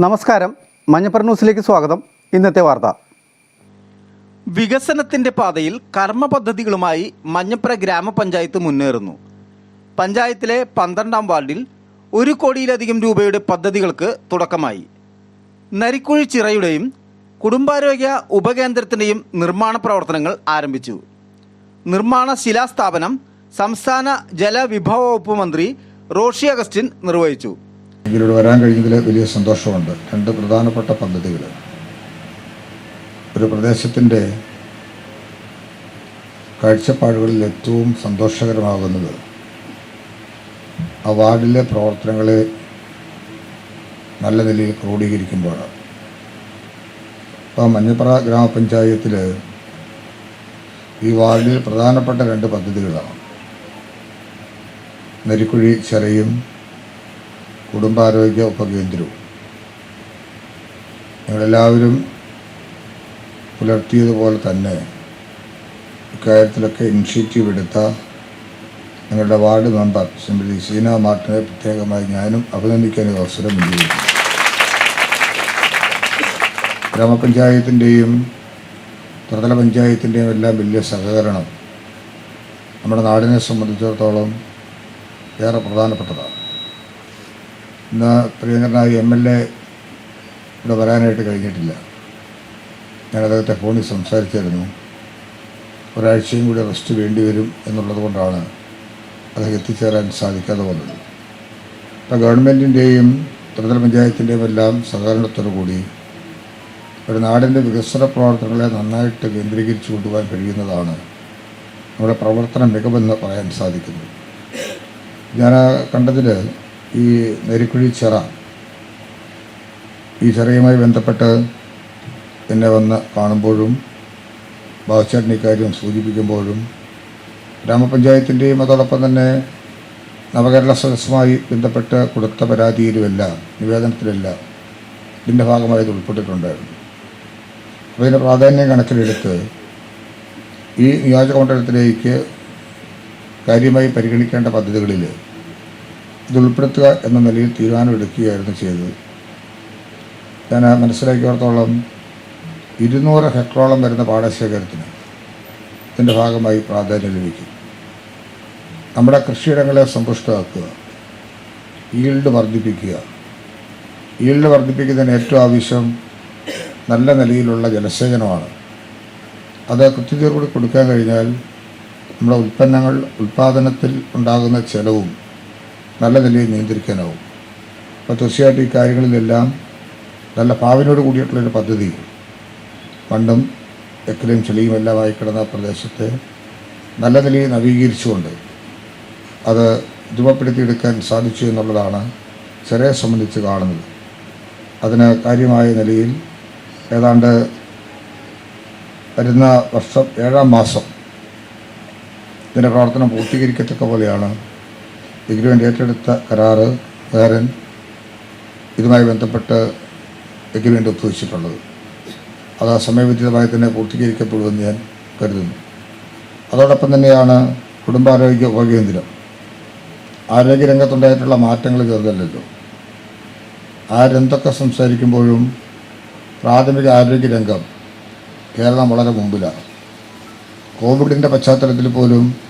നമസ്കാരം. മഞ്ഞപ്പറ ന്യൂസിലേക്ക് സ്വാഗതം. ഇന്നത്തെ വാർത്ത. വികസനത്തിന്റെ പാതയിൽ കർമ്മ പദ്ധതികളുമായി മഞ്ഞപ്പുറ ഗ്രാമപഞ്ചായത്ത് മുന്നേറുന്നു. പഞ്ചായത്തിലെ പന്ത്രണ്ടാം വാർഡിൽ ഒരു കോടിയിലധികം രൂപയുടെ പദ്ധതികൾക്ക് തുടക്കമായി. നരിക്കുഴി ചിറയുടെയും കുടുംബാരോഗ്യ ഉപകേന്ദ്രത്തിന്റെയും നിർമ്മാണ പ്രവർത്തനങ്ങൾ ആരംഭിച്ചു. നിർമ്മാണ ശിലാസ്ഥാപനം സംസ്ഥാന ജലവിഭവ വകുപ്പ് മന്ത്രി റോഷി അഗസ്റ്റിൻ നിർവഹിച്ചു. ഇതിലൂടെ വരാൻ കഴിഞ്ഞതിൽ വലിയ സന്തോഷമുണ്ട്. രണ്ട് പ്രധാനപ്പെട്ട പദ്ധതികൾ ഒരു പ്രദേശത്തിന്റെ കാഴ്ചപ്പാടുകളിൽ ഏറ്റവും സന്തോഷകരമാകുന്നത് ആ വാർഡിലെ പ്രവർത്തനങ്ങളെ നല്ല നിലയിൽ ക്രോഡീകരിക്കുമ്പോഴാണ്. ഇപ്പോൾ മഞ്ഞപ്പുറ ഗ്രാമപഞ്ചായത്തിൽ ഈ വാർഡിൽ പ്രധാനപ്പെട്ട രണ്ട് പദ്ധതികളാണ്. നരിക്കുഴി ചെറയും കുടുംബാരോഗ്യ ഉപകേന്ദ്രവും. ഞങ്ങളെല്ലാവരും പുലർത്തിയതുപോലെ തന്നെ ഇക്കാര്യത്തിലൊക്കെ ഇനിഷ്യേറ്റീവ് എടുത്ത ഞങ്ങളുടെ വാർഡ് മെമ്പർ ശ്രീമതി സീന മാർട്ടിനെ പ്രത്യേകമായി ഞാനും അഭിനന്ദിക്കാൻ ഒരു അവസരം വിനിയോഗിക്കുന്നു ഗ്രാമപഞ്ചായത്തിന്റെയും ത്രിതല പഞ്ചായത്തിന്റെയും എല്ലാം വലിയ സഹകരണം നമ്മുടെ നാടിനെ സംബന്ധിച്ചിടത്തോളം ഏറെ പ്രധാനപ്പെട്ടതാണ്. ഇന്ന് പ്രിയങ്കരനായ എം എൽ എ ഇവിടെ വരാനായിട്ട് കഴിഞ്ഞിട്ടില്ല. ഞാൻ അദ്ദേഹത്തെ ഫോണിൽ സംസാരിച്ചായിരുന്നു. ഒരാഴ്ചയും കൂടി റെസ്റ്റ് വേണ്ടി വരും എന്നുള്ളത് കൊണ്ടാണ് അദ്ദേഹം എത്തിച്ചേരാൻ സാധിക്കാതെ വന്നത്. ഇപ്പോൾ ഗവൺമെന്റിന്റെയും ത്രിതല പഞ്ചായത്തിന്റെയും എല്ലാം സഹകരണത്തോടു കൂടി ഒരു നാടിന്റെ വികസന പ്രവർത്തനങ്ങളെ നന്നായിട്ട് കേന്ദ്രീകരിച്ചു കൊണ്ടുപോകാൻ കഴിയുന്നതാണ് നമ്മുടെ പ്രവർത്തന മികവെന്ന് പറയാൻ സാധിക്കുന്നത്. ഞാൻ കണ്ടതിൽ ഈ നെരിക്കുഴി ചിറ. ഈ ചിറയുമായി ബന്ധപ്പെട്ട് എന്നെ വന്ന് കാണുമ്പോഴും ബാബുച്ചേട്ടൻ ഇക്കാര്യം സൂചിപ്പിക്കുമ്പോഴും ഗ്രാമപഞ്ചായത്തിന്റെയും അതോടൊപ്പം തന്നെ നവകേരള സദസ്സുമായി ബന്ധപ്പെട്ട് കൊടുത്ത പരാതിയിലുമല്ല നിവേദനത്തിലല്ല ഇതിന്റെ ഭാഗമായി ഇത് ഉൾപ്പെട്ടിട്ടുണ്ടായിരുന്നു. അപ്പോൾ ഇതിന്റെ പ്രാധാന്യം കണക്കിലെടുത്ത് ഈ നിയോജക മണ്ഡലത്തിലേക്ക് കാര്യമായി പരിഗണിക്കേണ്ട പദ്ധതികളിൽ ഇത് ഉൾപ്പെടുത്തുക എന്ന നിലയിൽ തീരുമാനമെടുക്കുകയായിരുന്നു ചെയ്തത്. ഞാൻ മനസ്സിലാക്കിയോടത്തോളം ഇരുന്നൂറ് ഹെക്ടറോളം വരുന്ന പാടശേഖരത്തിന് ഇതിന്റെ ഭാഗമായി പ്രാധാന്യം ലഭിക്കും. നമ്മുടെ കൃഷിയിടങ്ങളെ സമ്പുഷ്ടമാക്കുക ഈൽഡ് വർദ്ധിപ്പിക്കുക. ഈൽഡ് വർദ്ധിപ്പിക്കുന്നതിന് ഏറ്റവും ആവശ്യം നല്ല നിലയിലുള്ള ജലസേചനമാണ്. അത് കൃത്യതയോടുകൂടി കൊടുക്കാൻ കഴിഞ്ഞാൽ നമ്മുടെ ഉൽപ്പന്നങ്ങൾ ഉൽപ്പാദനത്തിൽ ഉണ്ടാകുന്ന ചെലവും നല്ല നിലയിൽ നിയന്ത്രിക്കാനാവും. അപ്പോൾ തീർച്ചയായിട്ടും ഈ കാര്യങ്ങളിലെല്ലാം നല്ല ഭാവനയോട് കൂടിയിട്ടുള്ളൊരു പദ്ധതി. പണ്ടും എക്കലും ചെളിയും എല്ലാമായി കിടന്ന പ്രദേശത്തെ നല്ല നിലയിൽ നവീകരിച്ചുകൊണ്ട് അത് രൂപപ്പെടുത്തിയെടുക്കാൻ സാധിച്ചു എന്നുള്ളതാണ് ചെറിയ സംബന്ധിച്ച് കാണുന്നത്. അതിന് കാര്യമായ നിലയിൽ ഏതാണ്ട് വരുന്ന വർഷം ഏഴാം മാസം ഇതിന്റെ പ്രവർത്തനം പൂർത്തീകരിക്കത്തക്ക പോലെയാണ് എഗ്രിമെന്റ് ഏറ്റെടുത്ത കരാറ് വേറെ ഇതുമായി ബന്ധപ്പെട്ട് എഗ്രിമെന്റ് ഒപ്പുവെച്ചിട്ടുള്ളത്. അത് സമയബന്ധിതമായി തന്നെ പൂർത്തീകരിക്കപ്പെടുമെന്ന് ഞാൻ കരുതുന്നു. അതോടൊപ്പം തന്നെയാണ് കുടുംബാരോഗ്യ ഉപകേന്ദ്രം. ആരോഗ്യരംഗത്തുണ്ടായിട്ടുള്ള മാറ്റങ്ങൾ ചെറുതല്ലല്ലോ. ആരെന്തൊക്കെ സംസാരിക്കുമ്പോഴും പ്രാഥമിക ആരോഗ്യരംഗം കേരളം വളരെ മുമ്പിലാണ്. കോവിഡിന്റെ പശ്ചാത്തലത്തിൽ പോലും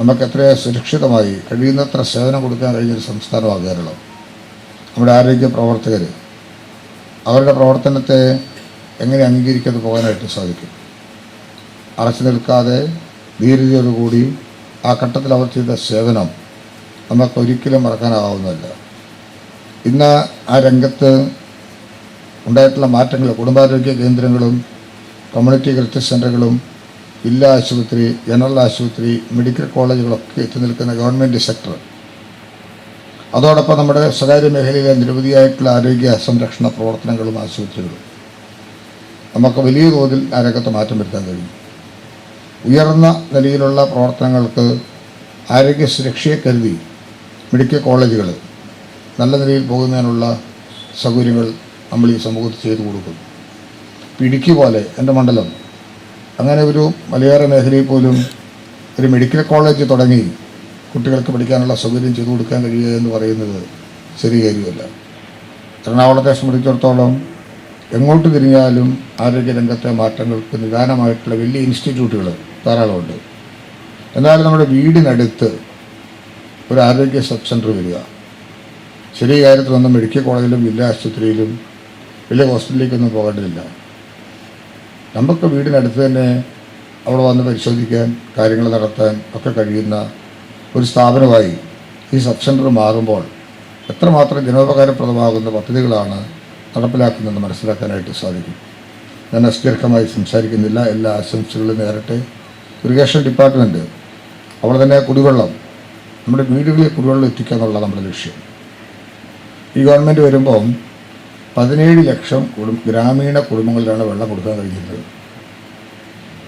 നമുക്ക് സുരക്ഷിതമായി കഴിയുന്നത്ര സേവനം കൊടുക്കാൻ കഴിഞ്ഞൊരു സംസ്ഥാനമാണ് കേരളം. നമ്മുടെ ആരോഗ്യ പ്രവർത്തകർ അവരുടെ പ്രവർത്തനത്തെ എങ്ങനെ അംഗീകരിക്കാതെ പോകാനായിട്ട് സാധിക്കും. അറച്ചു നിൽക്കാതെ ധീരതയോടുകൂടി ആ ഘട്ടത്തിൽ അവർ ചെയ്ത സേവനം നമുക്ക് ഒരിക്കലും മറക്കാനാവുന്നതല്ല. ഇന്ന് ആ രംഗത്ത് ഉണ്ടായിട്ടുള്ള മാറ്റങ്ങൾ കുടുംബാരോഗ്യ കേന്ദ്രങ്ങളും കമ്മ്യൂണിറ്റി ഹെൽത്ത് സെന്ററുകളും ജില്ലാ ആശുപത്രി ജനറൽ ആശുപത്രി മെഡിക്കൽ കോളേജുകളൊക്കെ എത്തി നിൽക്കുന്ന ഗവൺമെന്റ് സെക്ടർ. അതോടൊപ്പം നമ്മുടെ സ്വകാര്യ മേഖലയിലെ നിരവധിയായിട്ടുള്ള ആരോഗ്യ സംരക്ഷണ പ്രവർത്തനങ്ങളും ആശുപത്രികളും. നമുക്ക് വലിയ തോതിൽ ആ രംഗത്ത് മാറ്റം വരുത്താൻ കഴിയും. ഉയർന്ന നിലയിലുള്ള പ്രവർത്തനങ്ങൾക്ക് ആരോഗ്യ സുരക്ഷയെ കരുതി മെഡിക്കൽ കോളേജുകൾ നല്ല നിലയിൽ പോകുന്നതിനുള്ള സൗകര്യങ്ങൾ നമ്മൾ ഈ സമൂഹത്തിൽ ചെയ്തു കൊടുക്കും ഇടുക്കി പോലെ എന്റെ മണ്ഡലം അങ്ങനെ ഒരു മലയോര മേഖലയിൽ പോലും ഒരു മെഡിക്കൽ കോളേജ് തുടങ്ങി കുട്ടികൾക്ക് പഠിക്കാനുള്ള സൗകര്യം ചെയ്തു കൊടുക്കാൻ കഴിയുക എന്ന് പറയുന്നത് ചെറിയ കാര്യമല്ല. എറണാകുളത്തെ സംബന്ധിച്ചിടത്തോളം എങ്ങോട്ട് തിരിഞ്ഞാലും ആരോഗ്യരംഗത്തെ മാറ്റങ്ങൾക്ക് നിദാനമായിട്ടുള്ള വലിയ ഇൻസ്റ്റിറ്റ്യൂട്ടുകൾ ധാരാളമുണ്ട്. എന്നാൽ നമ്മുടെ വീടിനടുത്ത് ഒരു ആരോഗ്യ സബ് സെന്റർ വരിക. ചെറിയ കാര്യത്തിലൊന്നും മെഡിക്കൽ കോളേജിലും ജില്ലാ ആശുപത്രിയിലും വലിയ ഹോസ്പിറ്റലിലേക്കൊന്നും പോകേണ്ടതില്ല. നമുക്ക് വീടിനടുത്ത് തന്നെ അവിടെ വന്ന് പരിശോധിക്കാൻ കാര്യങ്ങൾ നടത്താൻ ഒക്കെ കഴിയുന്ന ഒരു സ്ഥാപനമായി ഈ സബ് സെന്റർ മാറുമ്പോൾ എത്രമാത്രം ജനോപകാരപ്രദമാകുന്ന പദ്ധതികളാണ് നടപ്പിലാക്കുന്നതെന്ന് മനസ്സിലാക്കാനായിട്ട് സാധിക്കും. ഞാൻ അസ്തീർഘമായി സംസാരിക്കുന്നില്ല. എല്ലാ ആശംസകളും നേരട്ടെ. ഇറിഗേഷൻ ഡിപ്പാർട്ട്മെന്റ് അവിടെ തന്നെ കുടിവെള്ളം നമ്മുടെ വീടുകളിൽ കുടിവെള്ളം എത്തിക്കുക എന്നുള്ളതാണ് നമ്മുടെ ലക്ഷ്യം. ഈ ഗവൺമെന്റ് വരുമ്പം പതിനേഴ് ലക്ഷം കുടും ഗ്രാമീണ കുടുംബങ്ങളിലാണ് വെള്ളം കൊടുക്കാൻ കഴിഞ്ഞിരുന്നത്.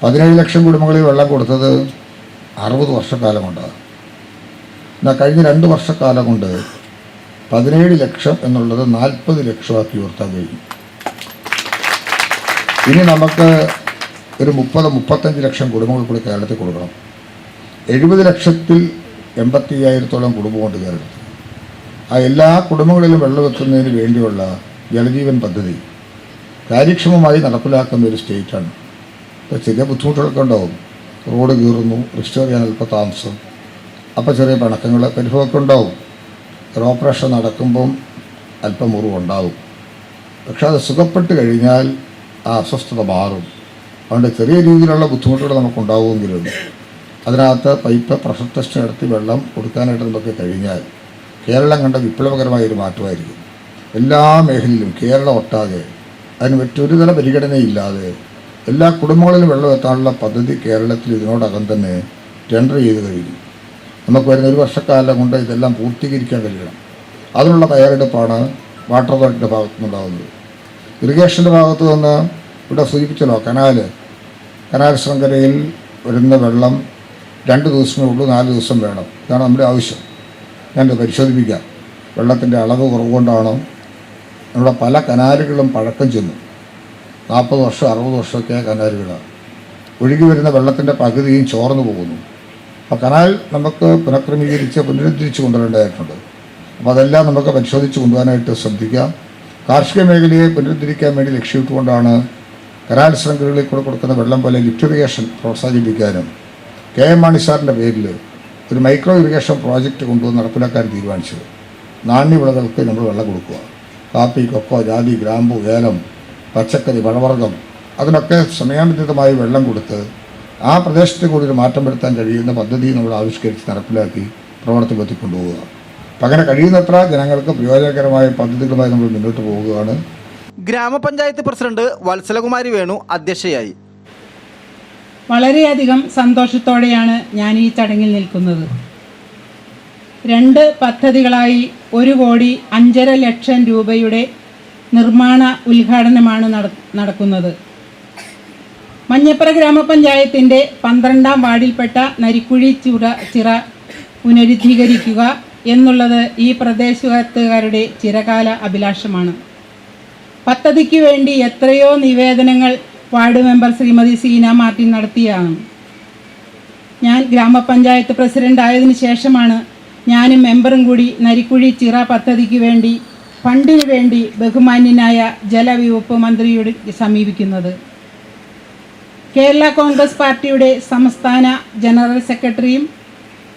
പതിനേഴ് ലക്ഷം കുടുംബങ്ങളിൽ വെള്ളം കൊടുത്തത് അറുപത് വർഷക്കാലം കൊണ്ടാണ്. എന്നാൽ കഴിഞ്ഞ രണ്ട് വർഷക്കാലം കൊണ്ട് പതിനേഴ് ലക്ഷം എന്നുള്ളത് നാൽപ്പത് ലക്ഷമാക്കി ഉയർത്താൻ കഴിയും ഇനി നമുക്ക് ഒരു മുപ്പത് മുപ്പത്തഞ്ച് ലക്ഷം കുടുംബങ്ങൾ കൂടി കേരളത്തിൽ കൊടുക്കണം. എഴുപത് ലക്ഷത്തിൽ എൺപത്തി അയ്യായിരത്തോളം കുടുംബമുണ്ട് കേരളത്തിൽ. ആ എല്ലാ കുടുംബങ്ങളിലും വെള്ളം വെള്ളമെത്തുന്നതിന് വേണ്ടിയുള്ള ജലജീവൻ പദ്ധതി. കാര്യക്ഷമമായി നടപ്പിലാക്കുന്ന ഒരു സ്റ്റേറ്റാണ്. ഇപ്പോൾ ചെറിയ ബുദ്ധിമുട്ടുകളൊക്കെ ഉണ്ടാവും. റോഡ് കീറുന്നു റിസ്റ്റോർ ചെയ്യാൻ അല്പം താമസം അപ്പോൾ ചെറിയ പിണക്കങ്ങൾ പരിഭവമൊക്കെ ഉണ്ടാവും. ഓപ്പറേഷൻ നടക്കുമ്പം അല്പം മുറിവുണ്ടാവും. പക്ഷെ അത് സുഖപ്പെട്ട് കഴിഞ്ഞാൽ ആ അസ്വസ്ഥത മാറും. അതുകൊണ്ട് ചെറിയ രീതിയിലുള്ള ബുദ്ധിമുട്ടുകൾ നമുക്കുണ്ടാവുമെങ്കിലും അതിനകത്ത് പൈപ്പ് പ്രഷർ ടെസ്റ്റ് നടത്തി വെള്ളം കൊടുക്കാനായിട്ട് നമുക്ക് കഴിഞ്ഞാൽ കേരളം കണ്ട വിപ്ലവകരമായ ഒരു മാറ്റമായിരിക്കും. എല്ലാ മേഖലയിലും കേരളം ഒട്ടാകെ അതിന് മറ്റൊരു തല പരിഗണനയില്ലാതെ എല്ലാ കുടുംബങ്ങളിലും വെള്ളം എത്താനുള്ള പദ്ധതി കേരളത്തിൽ ഇതിനോടകം തന്നെ ടെൻഡർ ചെയ്ത് കഴിഞ്ഞു. നമുക്ക് വരുന്ന ഒരു വർഷക്കാലം കൊണ്ട് ഇതെല്ലാം പൂർത്തീകരിക്കാൻ കഴിയണം. അതിനുള്ള തയ്യാറെടുപ്പാണ് വാട്ടർ അതോറിറ്റിയുടെ ഭാഗത്തു നിന്നുണ്ടാകുന്നത്. ഇറിഗേഷന്റെ ഭാഗത്തു നിന്ന് ഇവിടെ സൂചിപ്പിച്ചല്ലോ കനാല്. കനാൽ ശൃംഖലയിൽ വരുന്ന വെള്ളം രണ്ട് ദിവസമേ ഉള്ളൂ നാല് ദിവസം വേണം. ഇതാണ് നമ്മുടെ ആവശ്യം. ഞാനത് പരിശോധിപ്പിക്കാം. വെള്ളത്തിന്റെ അളവ് കുറവുകൊണ്ടാണോ നമ്മുടെ പല കനാലുകളും പഴക്കം ചെന്നു. നാൽപ്പത് വർഷം അറുപത് വർഷമൊക്കെ കനാലുകളാണ്. ഒഴുകി വരുന്ന വെള്ളത്തിന്റെ പകുതിയും ചോർന്നു പോകുന്നു. അപ്പോൾ കനാൽ നമുക്ക് പുനഃക്രമീകരിച്ച് പുനരുദ്ധരിച്ച് കൊണ്ടുവരേണ്ടതായിട്ടുണ്ട്. അപ്പോൾ അതെല്ലാം നമുക്ക് പരിശോധിച്ച് കൊണ്ടുപോകാനായിട്ട് ശ്രദ്ധിക്കാം. കാർഷിക മേഖലയെ പുനരുദ്ധരിക്കാൻ വേണ്ടി ലക്ഷ്യമിട്ടുകൊണ്ടാണ് കനാൽ ശൃംഖലകളിൽ കൂടെ കൊടുക്കുന്ന വെള്ളം പോലെ ലിഫ്റ്റ് ഇറിഗേഷൻ പ്രോത്സാഹിപ്പിക്കാനും കെ എം മാണി സാറിന്റെ പേരിൽ ഒരു മൈക്രോ ഇറിഗേഷൻ പ്രോജക്റ്റ് കൊണ്ടുവന്ന് നടപ്പിലാക്കാൻ തീരുമാനിച്ചത്. നാണ്യവിളകൾക്ക് നമ്മൾ വെള്ളം കൊടുക്കുക കാപ്പി കൊക്കോ ജാതി ഗ്രാമ്പു ഏലം പച്ചക്കറി പഴവർഗം അതിനൊക്കെ സമയാനുസൃതമായി വെള്ളം കൊടുത്ത് ആ പ്രദേശത്ത് കൂടി ഒരു മാറ്റം വരുത്താൻ കഴിയുന്ന പദ്ധതി നമ്മൾ ആവിഷ്കരിച്ച് നടപ്പിലാക്കി പ്രവർത്തനത്തിൽ കൊണ്ടുപോവുക അപ്പം അങ്ങനെ കഴിയുന്നത്ര ജനങ്ങൾക്ക് പ്രയോജനകരമായ പദ്ധതികളുമായി നമ്മൾ മുന്നോട്ട് പോവുകയാണ്. ഗ്രാമപഞ്ചായത്ത് പ്രസിഡന്റ് വത്സലകുമാരി വേണു അധ്യക്ഷയായി. വളരെയധികം സന്തോഷത്തോടെയാണ് ഞാൻ ഈ ചടങ്ങിൽ നിൽക്കുന്നത്. രണ്ട് പദ്ധതികളായി ഒരു കോടി അഞ്ചര ലക്ഷം രൂപയുടെ നിർമ്മാണ ഉദ്ഘാടനമാണ് നടക്കുന്നത്. മഞ്ഞപ്പുറ ഗ്രാമപഞ്ചായത്തിന്റെ പന്ത്രണ്ടാം വാർഡിൽപ്പെട്ട നരിക്കുഴി ചുട ചിറ പുനരുദ്ധീകരിക്കുക എന്നുള്ളത് ഈ പ്രദേശത്തുകാരുടെ ചിരകാല അഭിലാഷമാണ്. പദ്ധതിക്ക് വേണ്ടി എത്രയോ നിവേദനങ്ങൾ ward member Shrimati Seena Martin നടത്തിയാണ്. ഞാൻ ഗ്രാമപഞ്ചായത്ത് പ്രസിഡന്റ് ആയതിനു ശേഷമാണ് ഞാനും മെമ്പറും കൂടി നരിക്കുഴി ചിറ പദ്ധതിക്ക് വേണ്ടി ഫണ്ടിന് വേണ്ടി ബഹുമാന്യനായ ജലവകുപ്പ് മന്ത്രിയോട് സമീപിക്കുന്നത്. കേരള കോൺഗ്രസ് പാർട്ടിയുടെ സംസ്ഥാന ജനറൽ സെക്രട്ടറിയും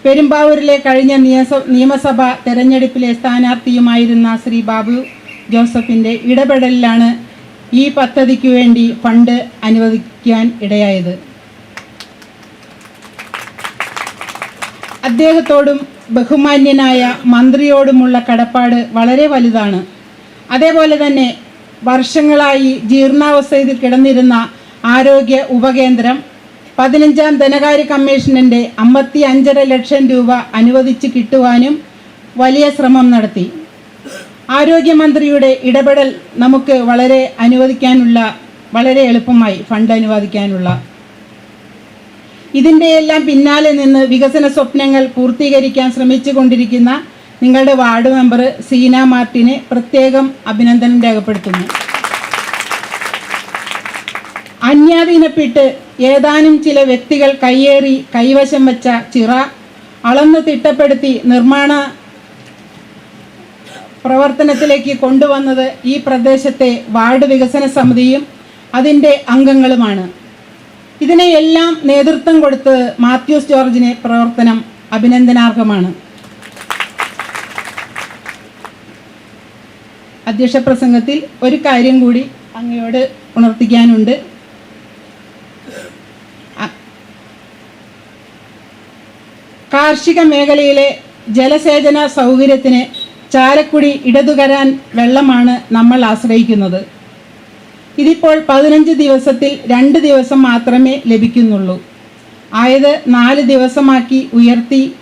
പെരുമ്പാവൂരിലെ കഴിഞ്ഞ നിയമസഭാ തെരഞ്ഞെടുപ്പിലെ സ്ഥാനാർത്ഥിയുമായിരുന്ന ശ്രീ ബാബു ജോസഫിന്റെ ഇടപെടലിലാണ് ഈ പദ്ധതിക്ക് വേണ്ടി ഫണ്ട് അനുവദിക്കാൻ ഇടയായത്. അദ്ദേഹത്തോടും ബഹുമാന്യനായ മന്ത്രിയോടുമുള്ള കടപ്പാട് വളരെ വലുതാണ്. അതേപോലെ തന്നെ വർഷങ്ങളായി ജീർണാവസ്ഥയിൽ കിടന്നിരുന്ന ആരോഗ്യ ഉപകേന്ദ്രം പതിനഞ്ചാം ധനകാര്യ കമ്മീഷനിന്റെ അമ്പത്തി അഞ്ചര ലക്ഷം രൂപ അനുവദിച്ച് കിട്ടുവാനും വലിയ ശ്രമം നടത്തി. ആരോഗ്യമന്ത്രിയുടെ ഇടപെടൽ നമുക്ക് വളരെ അനുവദിക്കാനുള്ള വളരെ എളുപ്പമായി ഫണ്ട് അനുവദിക്കാനുള്ള ഇതിന്റെ എല്ലാം പിന്നാലെ നിന്ന് വികസന സ്വപ്നങ്ങൾ പൂർത്തീകരിക്കാൻ ശ്രമിച്ചുകൊണ്ടിരിക്കുന്ന നിങ്ങളുടെ വാർഡ് മെമ്പർ സീന മാർട്ടിനെ പ്രത്യേകം അഭിനന്ദനം രേഖപ്പെടുത്തുന്നു. അന്യാധീനപ്പെട്ട് ഏതാനും ചില വ്യക്തികൾ കയ്യേറി കൈവശം വെച്ച ചിറ അളന്ന് തിട്ടപ്പെടുത്തി നിർമ്മാണ പ്രവർത്തനത്തിലേക്ക് കൊണ്ടുവന്നത് ഈ പ്രദേശത്തെ വാർഡ് വികസന സമിതിയും അതിന്റെ അംഗങ്ങളുമാണ്. ഇതിനെയെല്ലാം നേതൃത്വം കൊടുത്ത് മാത്യൂസ് ജോർജിനെ പ്രവർത്തനം അഭിനന്ദനാർഹമാണ്. അധ്യക്ഷ പ്രസംഗത്തിൽ ഒരു കാര്യം കൂടി അങ്ങയോട് ഉണർത്തിക്കാനുണ്ട്. കാർഷിക മേഖലയിലെ ജലസേചന സൗകര്യത്തിന് ചാലക്കുടി ഇടതുകരാൻ വെള്ളമാണ് നമ്മൾ ആശ്രയിക്കുന്നത്. ഇതിപ്പോൾ പതിനഞ്ച് ദിവസത്തിൽ രണ്ട് ദിവസം മാത്രമേ ലഭിക്കുന്നുള്ളൂ. ആയത് നാല് ദിവസമാക്കി ഉയർത്തി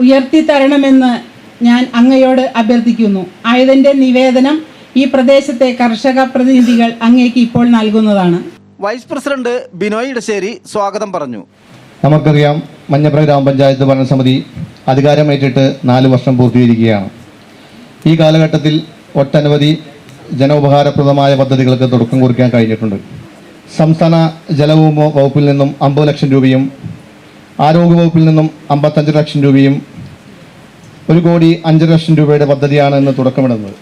ഉയർത്തി തരണമെന്ന് ഞാൻ അങ്ങയോട് അഭ്യർത്ഥിക്കുന്നു. ആയതിന്റെ നിവേദനം ഈ പ്രദേശത്തെ കർഷക പ്രതിനിധികൾ അങ്ങേക്ക് ഇപ്പോൾ നൽകുന്നതാണ്. വൈസ് പ്രസിഡന്റ് ബിനോയ് ഇടശ്ശേരി സ്വാഗതം പറഞ്ഞു. നമുക്കറിയാം മഞ്ഞപ്ര ഗ്രാമപഞ്ചായത്ത് ഭരണസമിതി അധികാരമേറ്റിട്ട് നാല് വർഷം പൂർത്തീകരിക്കുകയാണ്. ഈ കാലഘട്ടത്തിൽ ഒട്ടനവധി ജനോപകാരപ്രദമായ പദ്ധതികൾക്ക് തുടക്കം കുറിക്കാൻ കഴിഞ്ഞിട്ടുണ്ട്. സംസ്ഥാന ജലവും വകുപ്പിൽ നിന്നും അമ്പത് ലക്ഷം രൂപയും ആരോഗ്യ വകുപ്പിൽ നിന്നും അമ്പത്തഞ്ച് ലക്ഷം രൂപയും ഒരു കോടി അഞ്ച് ലക്ഷം രൂപയുടെ പദ്ധതിയാണ് ഇന്ന് തുടക്കമിടുന്നത്.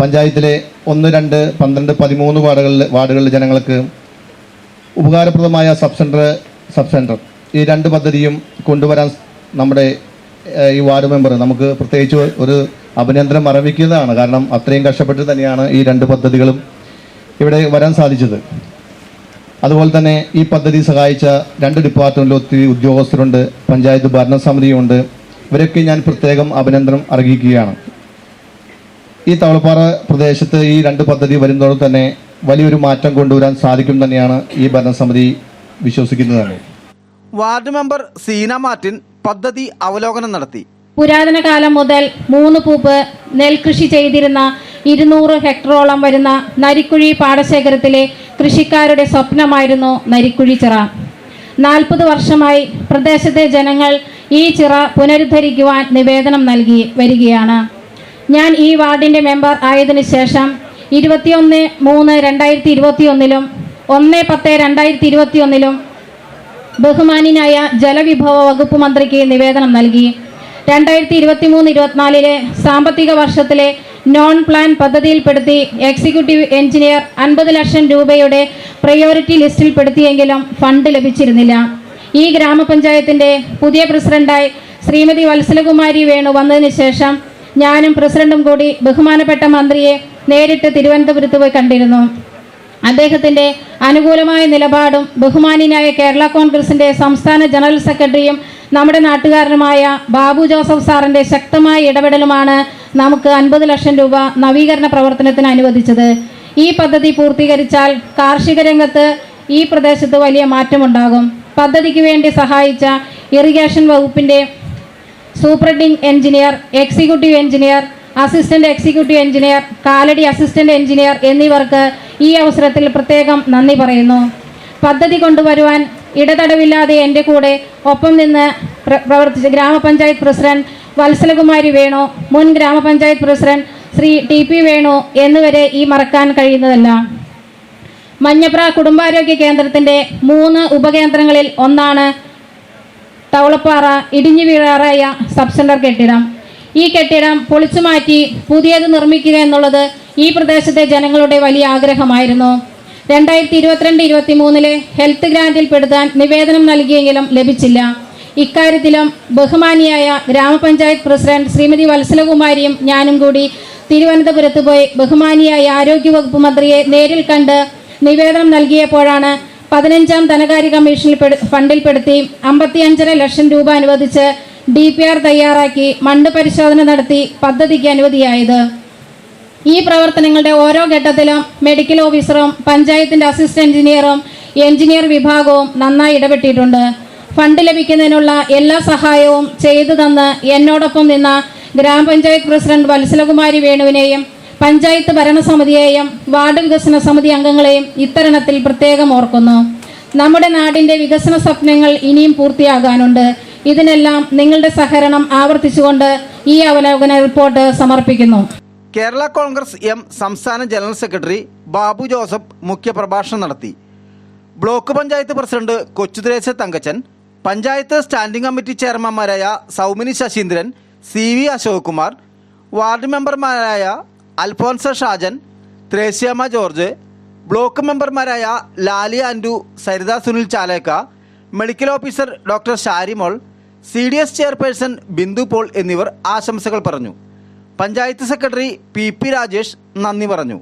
പഞ്ചായത്തിലെ ഒന്ന് രണ്ട് പന്ത്രണ്ട് പതിമൂന്ന് വാർഡുകളിൽ വാർഡുകളിലെ ജനങ്ങൾക്ക് ഉപകാരപ്രദമായ സബ് സെന്റർ സബ് സെന്റർ ഈ രണ്ട് പദ്ധതിയും കൊണ്ടുവരാൻ നമ്മുടെ ഈ വാർഡ് മെമ്പർ നമുക്ക് പ്രത്യേകിച്ച് ഒരു അഭിനന്ദനം അറിയിക്കുന്നതാണ്. കാരണം അത്രയും കഷ്ടപ്പെട്ട് തന്നെയാണ് ഈ രണ്ട് പദ്ധതികളും ഇവിടെ വരാൻ സാധിച്ചത്. അതുപോലെ തന്നെ ഈ പദ്ധതി സഹായിച്ച രണ്ട് ഡിപ്പാർട്ട്മെന്റിൽ ഒത്തിരി ഉദ്യോഗസ്ഥരുണ്ട് പഞ്ചായത്ത് ഭരണസമിതിയുണ്ട്. ഇവരൊക്കെ ഞാൻ പ്രത്യേകം അഭിനന്ദനം അറിയിക്കുകയാണ്. ഈ തവളപ്പാറ പ്രദേശത്ത് ഈ രണ്ട് പദ്ധതി വരുന്നതോടെ തന്നെ വലിയൊരു മാറ്റം കൊണ്ടുവരാൻ സാധിക്കും തന്നെയാണ് ഈ ഭരണസമിതി വിശ്വസിക്കുന്നത് വാർഡ് മെമ്പർ സീന മാർട്ടിൻ പദ്ധതി അവലോകനം നടത്തി. പുരാതന കാലം മുതൽ മൂന്ന് പൂപ്പ് നെൽകൃഷി ചെയ്തിരുന്ന ഇരുന്നൂറ് ഹെക്ടറോളം വരുന്ന നരിക്കുഴി പാടശേഖരത്തിലെ കൃഷിക്കാരുടെ സ്വപ്നമായിരുന്നു നരിക്കുഴി ചിറ. നാൽപ്പത് വർഷമായി പ്രദേശത്തെ ജനങ്ങൾ ഈ ചിറ പുനരുദ്ധരിക്കുവാൻ നിവേദനം നൽകി വരികയാണ്. ഞാൻ ഈ വാർഡിന്റെ മെമ്പർ ആയതിനു ശേഷം ഇരുപത്തിയൊന്ന് മൂന്ന് രണ്ടായിരത്തി ഇരുപത്തിയൊന്നിലും ഒന്ന് പത്ത് രണ്ടായിരത്തി ഇരുപത്തിയൊന്നിലും ബഹുമാനിനായ ജലവിഭവ വകുപ്പ് മന്ത്രിക്ക് നിവേദനം നൽകി. രണ്ടായിരത്തി ഇരുപത്തി മൂന്ന് ഇരുപത്തിനാലിലെ സാമ്പത്തിക വർഷത്തിലെ നോൺ പ്ലാൻ പദ്ധതിയിൽപ്പെടുത്തി എക്സിക്യൂട്ടീവ് എഞ്ചിനീയർ അൻപത് ലക്ഷം രൂപയുടെ പ്രയോറിറ്റി ലിസ്റ്റിൽപ്പെടുത്തിയെങ്കിലും ഫണ്ട് ലഭിച്ചിരുന്നില്ല. ഈ ഗ്രാമപഞ്ചായത്തിന്റെ പുതിയ പ്രസിഡന്റായി ശ്രീമതി വത്സലകുമാരി വേണു വന്നതിന് ശേഷം ഞാനും പ്രസിഡന്റും കൂടി ബഹുമാനപ്പെട്ട മന്ത്രിയെ നേരിട്ട് തിരുവനന്തപുരത്ത് പോയി കണ്ടിരുന്നു. അദ്ദേഹത്തിന്റെ അനുകൂലമായ നിലപാടും ബഹുമാനിനായ കേരള കോൺഗ്രസിന്റെ സംസ്ഥാന ജനറൽ സെക്രട്ടറിയും നമ്മുടെ നാട്ടുകാരനുമായ ബാബു ജോസഫ് സാറിന്റെ ശക്തമായ ഇടപെടലുമാണ് നമുക്ക് അൻപത് ലക്ഷം രൂപ നവീകരണ പ്രവർത്തനത്തിന് അനുവദിച്ചത്. ഈ പദ്ധതി പൂർത്തീകരിച്ചാൽ കാർഷിക രംഗത്ത് ഈ പ്രദേശത്ത് വലിയ മാറ്റമുണ്ടാകും. പദ്ധതിക്ക് വേണ്ടി സഹായിച്ച ഇറിഗേഷൻ വകുപ്പിന്റെ superintending engineer executive engineer assistant executive engineer Kalady assistant engineer എന്നിവർക്ക് ഈ അവസരത്തിൽ പ്രത്യേകം നന്ദി പറയുന്നു. പദ്ധതി കൊണ്ടുവരുവാൻ ഇടതടവില്ലാതെ എന്റെ കൂടെ ഒപ്പം നിന്ന് പ്രവർത്തിച്ച ഗ്രാമപഞ്ചായത്ത് പ്രസിഡന്റ് വത്സലകുമാരി വേണു മുൻ ഗ്രാമപഞ്ചായത്ത് president Shri T P Venu എന്നിവരെ ഈ മറക്കാൻ കഴിയുന്നതല്ല. മഞ്ഞപ്ര കുടുംബാരോഗ്യ കേന്ദ്രത്തിന്റെ മൂന്ന് ഉപകേന്ദ്രങ്ങളിൽ ഒന്നാണ് തവളപ്പാറ ഇടിഞ്ഞു വീഴാറായ സബ് സെന്റർ കെട്ടിടം. ഈ കെട്ടിടം പൊളിച്ചു മാറ്റി പുതിയത് നിർമ്മിക്കുക എന്നുള്ളത് ഈ പ്രദേശത്തെ ജനങ്ങളുടെ വലിയ ആഗ്രഹമായിരുന്നു. രണ്ടായിരത്തി ഇരുപത്തിരണ്ട് ഇരുപത്തി മൂന്നിലെ ഹെൽത്ത് ഗ്രാൻഡിൽ പെടുത്താൻ നിവേദനം നൽകിയെങ്കിലും ലഭിച്ചില്ല. ഇക്കാര്യത്തിലും ബഹുമാനിയായ ഗ്രാമപഞ്ചായത്ത് പ്രസിഡന്റ് ശ്രീമതി വത്സലകുമാരിയും ഞാനും കൂടി തിരുവനന്തപുരത്ത് പോയി ബഹുമാനിയായ ആരോഗ്യവകുപ്പ് മന്ത്രിയെ നേരിൽ കണ്ട് നിവേദനം നൽകിയപ്പോഴാണ് പതിനഞ്ചാം ധനകാര്യ കമ്മീഷനിൽ പെടു- ഫണ്ടിൽപ്പെടുത്തി അമ്പത്തിയഞ്ചര ലക്ഷം രൂപ അനുവദിച്ച് ഡി തയ്യാറാക്കി മണ്ണ് പരിശോധന നടത്തി പദ്ധതിക്ക് അനുമതിയായത്. ഈ പ്രവർത്തനങ്ങളുടെ ഓരോ ഘട്ടത്തിലും മെഡിക്കൽ ഓഫീസറും പഞ്ചായത്തിന്റെ അസിസ്റ്റന്റ് എഞ്ചിനീയറും എഞ്ചിനീയർ വിഭാഗവും നന്നായി ഇടപെട്ടിട്ടുണ്ട്. ഫണ്ട് ലഭിക്കുന്നതിനുള്ള എല്ലാ സഹായവും ചെയ്തു തന്ന് എന്നോടൊപ്പം നിന്ന ഗ്രാമപഞ്ചായത്ത് പ്രസിഡന്റ് വത്സലകുമാരി വേണുവിനെയും പഞ്ചായത്ത് ഭരണസമിതിയെയും വാർഡ് വികസന സമിതി അംഗങ്ങളെയും ഇത്തരണത്തിൽ പ്രത്യേകം ഓർക്കുന്നു. നമ്മുടെ നാടിന്റെ വികസന സ്വപ്നങ്ങൾ ഇനിയും പൂർത്തിയാകാനുണ്ട്. ഇതിനെല്ലാം നിങ്ങളുടെ സഹകരണം ആവർത്തിച്ചുകൊണ്ട് ഈ അവലോകന റിപ്പോർട്ട് സമർപ്പിക്കുന്നു. കേരള കോൺഗ്രസ് എം സംസ്ഥാന ജനറൽ സെക്രട്ടറി ബാബു ജോസഫ് മുഖ്യപ്രഭാഷണം നടത്തി. Block panchayat president Kochuthresa Thankachan panchayat standing committee ചെയർമാൻമാരായ Saumini Sasindran C V Ashok Kumar ward മെമ്പർമാരായ അൽഫോൻസ ഷാജൻ ത്രേശ്യാമ ജോർജ് ബ്ലോക്ക് മെമ്പർമാരായ Lali Andu Saritha Sunil Chalakka medical officer doctor Sharimol C D S chairperson Bindu Paul എന്നിവർ ആശംസകൾ പറഞ്ഞു. Panchayat secretary P P Rajesh നന്ദി പറഞ്ഞു